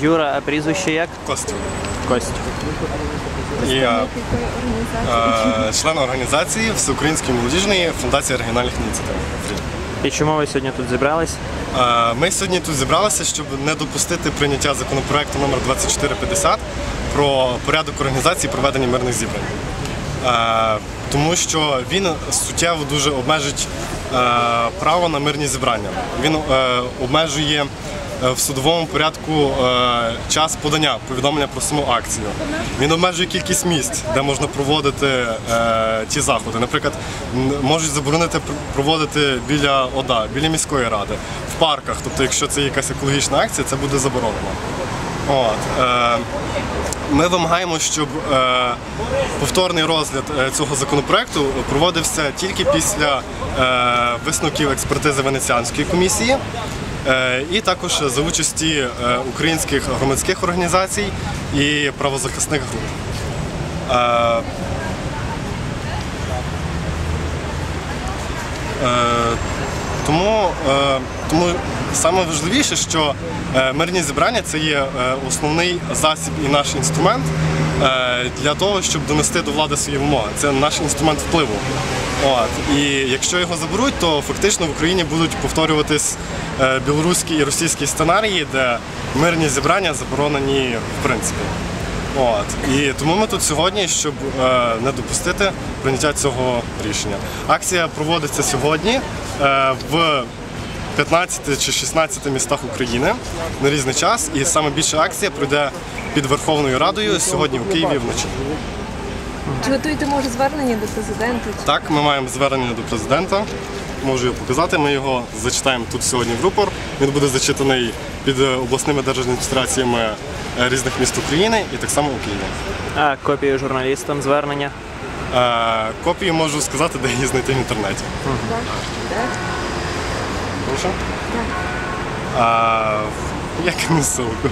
Юра, а прізвище як? Костю. Кость. Я е, член організації Всеукраїнської молодіжної фундації регіональних ініціатив. І чому ви сьогодні тут зібрались? Е, Ми сьогодні тут зібралися, щоб не допустити прийняття законопроекту номер 2450 про порядок організації проведення мирних зібрань. Е, Тому що він суттєво дуже обмежить е, право на мирні зібрання. Він е, обмежує в судовому порядку е, час подання повідомлення про саму акцію. Він обмежує кількість місць, де можна проводити е, ті заходи. Наприклад, можуть заборонити проводити біля ОДА, біля міської ради, в парках. Тобто, якщо це якась екологічна акція, це буде заборонено. От, е, ми вимагаємо, щоб е, повторний розгляд е, цього законопроекту проводився тільки після е, висновків експертизи Венеціанської комісії. Е, І також за участі е, українських громадських організацій і правозахисних груп. Е, Тому, тому саме важливіше, що мирні зібрання це є основний засіб і наш інструмент для того, щоб донести до влади свої вимоги. Це наш інструмент впливу. От. І якщо його заберуть, то фактично в Україні будуть повторюватись е, білоруські і російські сценарії, де мирні зібрання заборонені в принципі. От. І тому ми тут сьогодні, щоб е, не допустити прийняття цього рішення. Акція проводиться сьогодні е, в 15 чи 16 містах України на різний час. І саме більша акція пройде під Верховною Радою сьогодні у Києві вночі. Чи готуєте може звернення до президента? Так, ми маємо звернення до президента. Можу його показати. Ми його зачитаємо тут сьогодні в рупор. Він буде зачитаний під е, обласними держадміністраціями е, різних міст України і так само у Києві. А копію журналістам звернення. Е, Копії можу сказати, де її знайти в інтернеті. Прошу? А, як на ссылку?